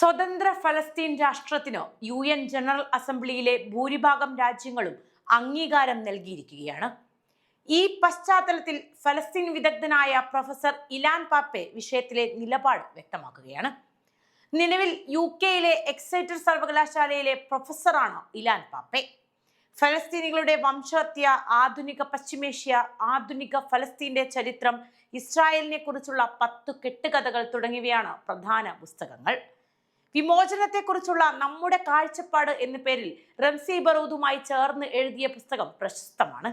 സ്വതന്ത്ര ഫലസ്തീൻ രാഷ്ട്രത്തിന് യു എൻ ജനറൽ അസംബ്ലിയിലെ ഭൂരിഭാഗം രാജ്യങ്ങളും അംഗീകാരം നൽകിയിരിക്കുകയാണ്. ഈ പശ്ചാത്തലത്തിൽ ഫലസ്തീൻ വിദഗ്ധനായ പ്രൊഫസർ ഇലാൻ പാപ്പെ വിഷയത്തിലെ നിലപാട് വ്യക്തമാക്കുകയാണ്. നിലവിൽ യു കെയിലെ എക്സൈറ്റർ സർവകലാശാലയിലെ പ്രൊഫസറാണ് ഇലാൻ പാപ്പെ. ഫലസ്തീനികളുടെ വംശഹത്യ ആധുനിക പശ്ചിമേഷ്യ ആധുനിക ഫലസ്തീന്റെ ചരിത്രം ഇസ്രായേലിനെ കുറിച്ചുള്ള പത്തു കെട്ടുകഥകൾ തുടങ്ങിയവയാണ് പ്രധാന പുസ്തകങ്ങൾ. വിമോചനത്തെക്കുറിച്ചുള്ള നമ്മുടെ കാഴ്ചപ്പാട് എന്ന പേരിൽ റംസി ബറൂദുമായി ചേർന്ന് എഴുതിയ പുസ്തകം പ്രശസ്തമാണ്.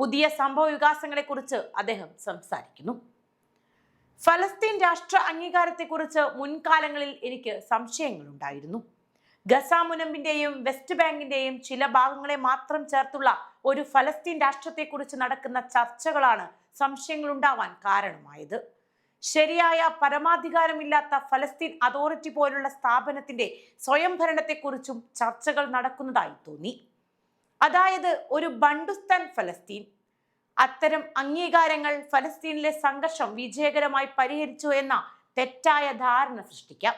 പുതിയ സംഭവ വികാസങ്ങളെക്കുറിച്ച് അദ്ദേഹം സംസാരിക്കുന്നു. ഫലസ്തീൻ രാഷ്ട്ര അംഗീകാരത്തെക്കുറിച്ച് മുൻകാലങ്ങളിൽ എനിക്ക് സംശയങ്ങളുണ്ടായിരുന്നു. ഗസ മുനമ്പിന്റെയും വെസ്റ്റ് ബാങ്കിന്റെയും ചില ഭാഗങ്ങളെ മാത്രം ചേർത്തുള്ള ഒരു ഫലസ്തീൻ രാഷ്ട്രത്തെക്കുറിച്ച് നടക്കുന്ന ചർച്ചകളാണ് സംശയങ്ങളുണ്ടാവാൻ കാരണമായത്. ശരിയായ പരമാധികാരമില്ലാത്ത ഫലസ്തീൻ അതോറിറ്റി പോലുള്ള സ്ഥാപനത്തിന്റെ സ്വയംഭരണത്തെക്കുറിച്ചും ചർച്ചകൾ നടക്കുന്നതായി തോന്നി. അതായത് ഒരു ബണ്ടുസ്ഥാൻ ഫലസ്തീൻ. അത്തരം അംഗീകാരങ്ങൾ ഫലസ്തീനിലെ സംഘർഷം വിജയകരമായി പരിഹരിച്ചു എന്ന തെറ്റായ ധാരണ സൃഷ്ടിക്കാം.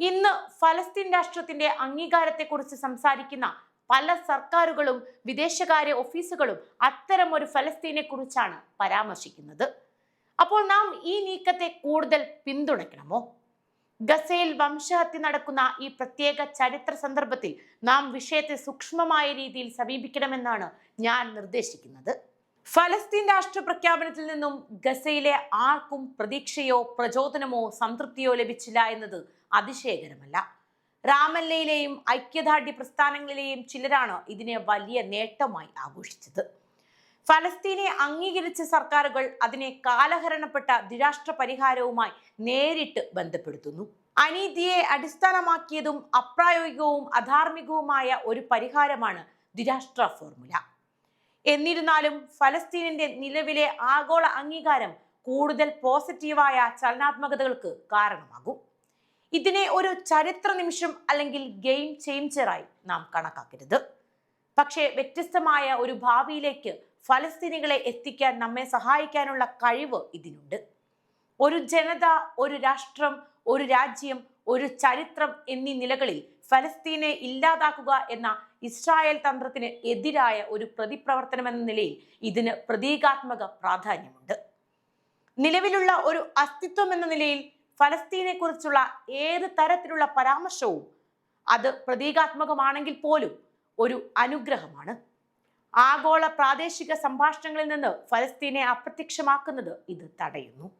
ഇന്ന് ഫലസ്തീൻ രാഷ്ട്രത്തിന്റെ അംഗീകാരത്തെക്കുറിച്ച് സംസാരിക്കുന്ന പല സർക്കാരുകളും വിദേശകാര്യ ഓഫീസുകളും അത്തരം ഒരു ഫലസ്തീനെ കുറിച്ചാണ് പരാമർശിക്കുന്നത്. അപ്പോൾ നാം ഈ നീക്കത്തെ കൂടുതൽ പിന്തുണയ്ക്കണമോ? ഗസയിൽ വംശഹത്യ നടക്കുന്ന ഈ പ്രത്യേക ചരിത്ര സന്ദർഭത്തിൽ നാം വിഷയത്തെ സൂക്ഷ്മമായ രീതിയിൽ സമീപിക്കണമെന്നാണ് ഞാൻ നിർദ്ദേശിക്കുന്നത്. ഫലസ്തീൻ രാഷ്ട്ര പ്രഖ്യാപനത്തിൽ നിന്നും ഗസയിലെ ആർക്കും പ്രതീക്ഷയോ പ്രചോദനമോ സംതൃപ്തിയോ ലഭിച്ചില്ല എന്നത് അതിശയകരമല്ല. രാമല്ലയിലെയും ഐക്യദാർഢ്യ പ്രസ്ഥാനങ്ങളിലെയും ചിലരാണ് ഇതിനെ വലിയ നേട്ടമായി ആഘോഷിച്ചത്. ഫലസ്തീനെ അംഗീകരിച്ച സർക്കാരുകൾ അതിനെ കാലഹരണപ്പെട്ട ദ്വിരാഷ്ട്ര പരിഹാരവുമായി നേരിട്ട് ബന്ധപ്പെടുത്തുന്നു. അനീതിയെ അടിസ്ഥാനമാക്കിയതും അപ്രായോഗികവും അധാർമികവുമായ ഒരു പരിഹാരമാണ് ദ്വിരാഷ്ട്ര ഫോർമുല. എന്നിരുന്നാലും ഫലസ്തീനിന്റെ നിലവിലെ ആഗോള അംഗീകാരം കൂടുതൽ പോസിറ്റീവായ ചലനാത്മകതകൾക്ക് കാരണമാകും. ഇതിനെ ഒരു ചരിത്ര നിമിഷം അല്ലെങ്കിൽ ഗെയിം ചേഞ്ചറായി നാം കണക്കാക്കരുത്. പക്ഷേ വ്യത്യസ്തമായ ഒരു ഭാവിയിലേക്ക് ഫലസ്തീനികളെ എത്തിക്കാൻ നമ്മെ സഹായിക്കാനുള്ള കഴിവ് ഇതിനുണ്ട്. ഒരു ജനത ഒരു രാഷ്ട്രം ഒരു രാജ്യം ഒരു ചരിത്രം എന്നീ നിലകളിൽ ഫലസ്തീനെ ഇല്ലാതാക്കുക എന്ന ഇസ്രായേൽ തന്ത്രത്തിന് എതിരായ ഒരു പ്രതിപ്രവർത്തനമെന്ന നിലയിൽ ഇതിന് പ്രതീകാത്മക പ്രാധാന്യമുണ്ട്. നിലവിലുള്ള ഒരു അസ്തിത്വം എന്ന നിലയിൽ ഫലസ്തീനെ കുറിച്ചുള്ള ഏത് തരത്തിലുള്ള പരാമർശവും അത് പ്രതീകാത്മകമാണെങ്കിൽ പോലും ഒരു അനുഗ്രഹമാണ്. ആഗോള പ്രാദേശിക സംഭാഷണങ്ങളിൽ നിന്ന് ഫലസ്തീനെ അപ്രത്യക്ഷമാക്കുന്നത് ഇത് തടയുന്നു.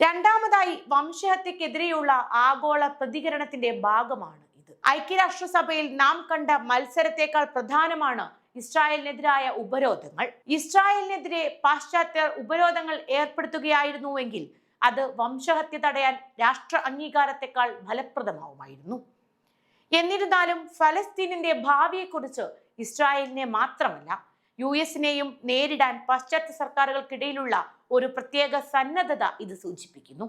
രണ്ടാമതായി വംശഹത്യക്കെതിരെയുള്ള ആഗോള പ്രതികരണത്തിന്റെ ഭാഗമാണ് ഇത്. ഐക്യരാഷ്ട്രസഭയിൽ നാം കണ്ട മത്സരത്തെക്കാൾ പ്രധാനമാണ് ഇസ്രായേലിനെതിരായ ഉപരോധങ്ങൾ. ഇസ്രായേലിനെതിരെ പാശ്ചാത്യ ഉപരോധങ്ങൾ ഏർപ്പെടുത്തുകയായിരുന്നുവെങ്കിൽ അത് വംശഹത്യ തടയാൻ രാഷ്ട്ര അംഗീകാരത്തെക്കാൾ ഫലപ്രദമാവുമായിരുന്നു. എന്നിരുന്നാലും ഫലസ്തീനിന്റെ ഭാവിയെക്കുറിച്ച് ഇസ്രായേലിനെ മാത്രമല്ല യു എസിനെയും നേരിടാൻ പാശ്ചാത്യ സർക്കാരുകൾക്കിടയിലുള്ള ഒരു പ്രത്യേക സന്നദ്ധത ഇത് സൂചിപ്പിക്കുന്നു.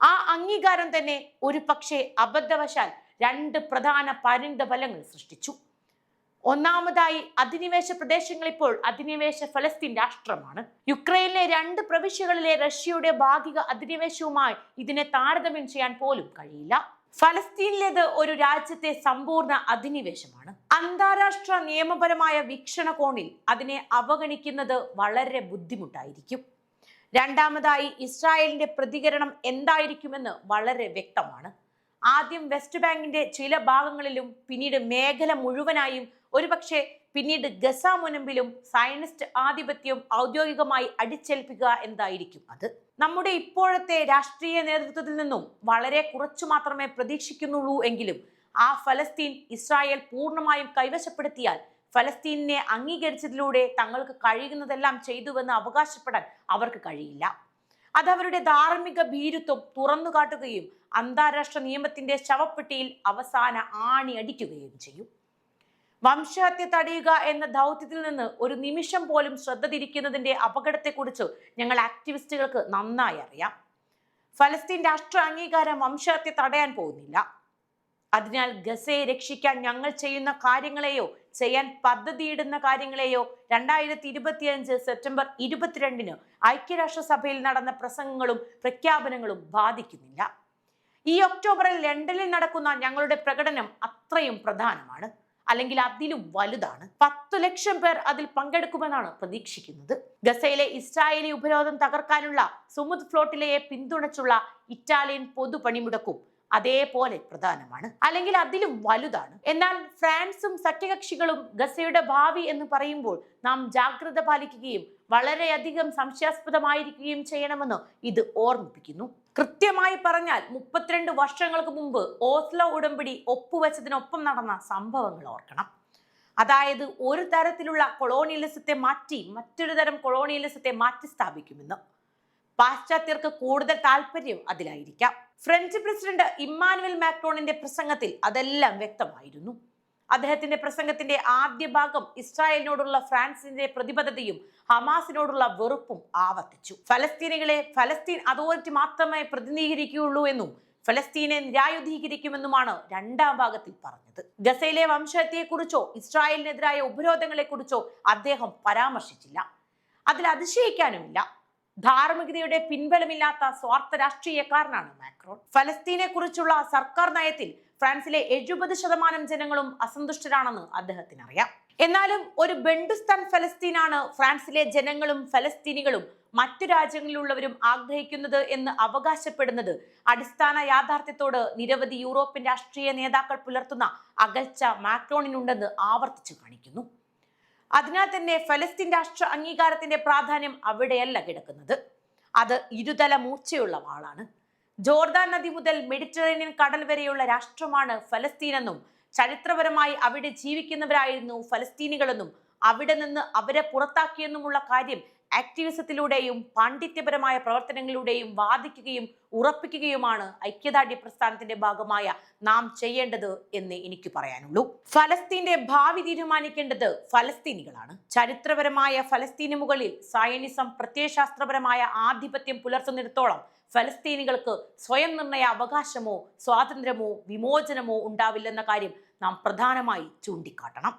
ആ അംഗീകാരം തന്നെ ഒരു പക്ഷേ അബദ്ധവശാൽ രണ്ട് പ്രധാന പരിണിത ഫലങ്ങൾ സൃഷ്ടിച്ചു. ഒന്നാമതായി അധിനിവേശ പ്രദേശങ്ങൾ ഇപ്പോൾ അധിനിവേശ ഫലസ്തീൻ രാഷ്ട്രമാണ്. യുക്രൈനിലെ രണ്ട് പ്രവിശ്യകളിലെ റഷ്യയുടെ ഭാഗിക അധിനിവേശവുമായി ഇതിനെ താരതമ്യം ചെയ്യാൻ പോലും കഴിയില്ല. ഫലസ്തീനിലേത് ഒരു രാജ്യത്തെ സമ്പൂർണ അധിനിവേശമാണ്. അന്താരാഷ്ട്ര നിയമപരമായ വീക്ഷണകോണിൽ അതിനെ അവഗണിക്കുന്നത് വളരെ ബുദ്ധിമുട്ടായിരിക്കും. രണ്ടാമതായി ഇസ്രായേലിന്റെ പ്രതികരണം എന്തായിരിക്കുമെന്ന് വളരെ വ്യക്തമാണ്. ആദ്യം വെസ്റ്റ് ബാങ്കിന്റെ ചില ഭാഗങ്ങളിലും പിന്നീട് മേഖല മുഴുവനായും ഒരുപക്ഷെ പിന്നീട് ഗസ മുനമ്പിലും സയനിസ്റ്റ് ആധിപത്യം ഔദ്യോഗികമായി അടിച്ചേൽപ്പിക്കുക എന്തായിരിക്കും? അത് നമ്മുടെ ഇപ്പോഴത്തെ രാഷ്ട്രീയ നേതൃത്വത്തിൽ നിന്നും വളരെ കുറച്ചു മാത്രമേ പ്രതീക്ഷിക്കുന്നുള്ളൂ എങ്കിലും ആ ഫലസ്തീൻ ഇസ്രായേൽ പൂർണമായും കൈവശപ്പെടുത്തിയാൽ ഫലസ്തീനിനെ അംഗീകരിച്ചതിലൂടെ തങ്ങൾക്ക് കഴിയുന്നതെല്ലാം ചെയ്തുവെന്ന് അവകാശപ്പെടാൻ അവർക്ക് കഴിയില്ല. അത് അവരുടെ ധാർമ്മിക ഭീരുത്വം തുറന്നു കാട്ടുകയും അന്താരാഷ്ട്ര നിയമത്തിന്റെ ശവപ്പെട്ടിയിൽ അവസാന ആണി അടിക്കുകയും ചെയ്യും. വംശഹത്യ തടയുക എന്ന ദൗത്യത്തിൽ നിന്ന് ഒരു നിമിഷം പോലും ശ്രദ്ധ തിരിക്കുന്നതിന്റെ അപകടത്തെക്കുറിച്ച് ഞങ്ങൾ ആക്ടിവിസ്റ്റുകൾക്ക് നന്നായി അറിയാം. ഫലസ്തീൻ രാഷ്ട്ര അംഗീകാരം വംശഹത്യ തടയാൻ പോകുന്നില്ല. അതിനാൽ ഗസയെ രക്ഷിക്കാൻ ഞങ്ങൾ ചെയ്യുന്ന കാര്യങ്ങളെയോ ചെയ്യാൻ പദ്ധതിയിടുന്ന കാര്യങ്ങളെയോ രണ്ടായിരത്തി ഇരുപത്തിയഞ്ച് സെപ്റ്റംബർ ഇരുപത്തിരണ്ടിന് ഐക്യരാഷ്ട്രസഭയിൽ നടന്ന പ്രസംഗങ്ങളും പ്രഖ്യാപനങ്ങളും ബാധിക്കുന്നില്ല. ഈ ഒക്ടോബറിൽ ലണ്ടനിൽ നടക്കുന്ന ഞങ്ങളുടെ പ്രകടനം അത്രയും പ്രധാനമാണ്. അല്ലെങ്കിൽ അതിലും വലുതാണ്. പത്തു ലക്ഷം പേർ അതിൽ പങ്കെടുക്കുമെന്നാണ് പ്രതീക്ഷിക്കുന്നത്. ഗസയിലെ ഇസ്രായേലി ഉപരോധം തകർക്കാനുള്ള സുമുദ് ഫ്ലോട്ടിലയെ പിന്തുണച്ചുള്ള ഇറ്റാലിയൻ പൊതുപണിമുടക്കും അതേപോലെ പ്രധാനമാണ്. അല്ലെങ്കിൽ അതിലും വലുതാണ്. എന്നാൽ ഫ്രാൻസും സഖ്യകക്ഷികളും ഗസയുടെ ഭാവി എന്ന് പറയുമ്പോൾ നാം ജാഗ്രത പാലിക്കുകയും വളരെയധികം സംശയാസ്പദമായിരിക്കുകയും ചെയ്യണമെന്ന് ഇത് ഓർമ്മിപ്പിക്കുന്നു. കൃത്യമായി പറഞ്ഞാൽ മുപ്പത്തിരണ്ട് വർഷങ്ങൾക്ക് മുമ്പ് ഓസ്ലോ ഉടമ്പടി ഒപ്പുവെച്ചതിനൊപ്പം നടന്ന സംഭവങ്ങൾ ഓർക്കണം. അതായത് ഒരു തരത്തിലുള്ള കൊളോണിയലിസത്തെ മാറ്റി മറ്റൊരു തരം കൊളോണിയലിസത്തെ മാറ്റി സ്ഥാപിക്കുമെന്ന് പാശ്ചാത്യർക്ക് കൂടുതൽ താല്പര്യം അതിലായിരിക്കാം. ഫ്രഞ്ച് പ്രസിഡന്റ് ഇമ്മാനുവൽ മാക്രോണിന്റെ പ്രസംഗത്തിൽ അതെല്ലാം വ്യക്തമായിരുന്നു. അദ്ദേഹത്തിന്റെ പ്രസംഗത്തിന്റെ ആദ്യ ഭാഗം ഇസ്രായേലിനോടുള്ള ഫ്രാൻസിന്റെ പ്രതിബദ്ധതയും ഹമാസിനോടുള്ള വെറുപ്പും ആവർത്തിച്ചു. ഫലസ്തീനികളെ ഫലസ്തീൻ അതോറിറ്റി മാത്രമേ പ്രതിനിധീകരിക്കുകയുള്ളൂ എന്നും ഫലസ്തീനെ നിരായുധീകരിക്കുമെന്നുമാണ് രണ്ടാം ഭാഗത്തിൽ പറഞ്ഞത്. ഗസയിലെ വംശഹത്യയെക്കുറിച്ചോ ഇസ്രായേലിനെതിരായ ഉപരോധങ്ങളെക്കുറിച്ചോ അദ്ദേഹം പരാമർശിച്ചില്ല. അതിൽ അതിശയിക്കാനുമില്ല. ധാർമ്മികതയുടെ പിൻബലമില്ലാത്ത സ്വാർത്ഥ രാഷ്ട്രീയക്കാരനാണ് മാക്രോൺ. ഫലസ്തീനെ കുറിച്ചുള്ള സർക്കാർ നയത്തിൽ ഫ്രാൻസിലെ എഴുപത് ശതമാനം ജനങ്ങളും അസന്തുഷ്ടരാണെന്ന് അദ്ദേഹത്തിന് അറിയാം എന്നാലും ഒരു ബണ്ടുസ്ഥാൻ ഫലസ്തീനാണ് ഫ്രാൻസിലെ ജനങ്ങളും ഫലസ്തീനികളും മറ്റു രാജ്യങ്ങളിലുള്ളവരും ആഗ്രഹിക്കുന്നത് എന്ന് അവകാശപ്പെടുന്നത് അടിസ്ഥാന യാഥാർത്ഥ്യത്തോട് നിരവധി യൂറോപ്യൻ രാഷ്ട്രീയ നേതാക്കൾ പുലർത്തുന്ന അകൽച്ച മാക്രോണിനുണ്ടെന്ന് ആവർത്തിച്ചു കാണിക്കുന്നു. അതിനാൽ തന്നെ ഫലസ്തീൻ രാഷ്ട്ര അംഗീകാരത്തിന്റെ പ്രാധാന്യം അവിടെയല്ല കിടക്കുന്നത്. അത് ഇരുതല മൂർച്ചയുള്ള വാളാണ്. ജോർദാൻ നദി മുതൽ മെഡിറ്ററേനിയൻ കടൽ വരെയുള്ള രാഷ്ട്രമാണ് ഫലസ്തീനെന്നും ചരിത്രപരമായി അവിടെ ജീവിക്കുന്നവരായിരുന്നു ഫലസ്തീനികളെന്നും അവിടെ നിന്ന് അവരെ പുറത്താക്കിയെന്നുമുള്ള കാര്യം ആക്ടിവിസത്തിലൂടെയും പാണ്ഡിത്യപരമായ പ്രവർത്തനങ്ങളിലൂടെയും വാദിക്കുകയും ഉറപ്പിക്കുകയുമാണ് ഐക്യദാർഢ്യ പ്രസ്ഥാനത്തിന്റെ ഭാഗമായ നാം ചെയ്യേണ്ടത് എന്ന് എനിക്ക് പറയാനുള്ളൂ. ഫലസ്തീന്റെ ഭാവി തീരുമാനിക്കേണ്ടത് ഫലസ്തീനികളാണ്. ചരിത്രപരമായ ഫലസ്തീന് മുകളിൽ സയനിസം പ്രത്യയശാസ്ത്രപരമായ ആധിപത്യം പുലർത്തുന്നിടത്തോളം ഫലസ്തീനികൾക്ക് സ്വയം നിർണയ അവകാശമോ സ്വാതന്ത്ര്യമോ വിമോചനമോ ഉണ്ടാവില്ലെന്ന കാര്യം നാം പ്രധാനമായി ചൂണ്ടിക്കാട്ടണം.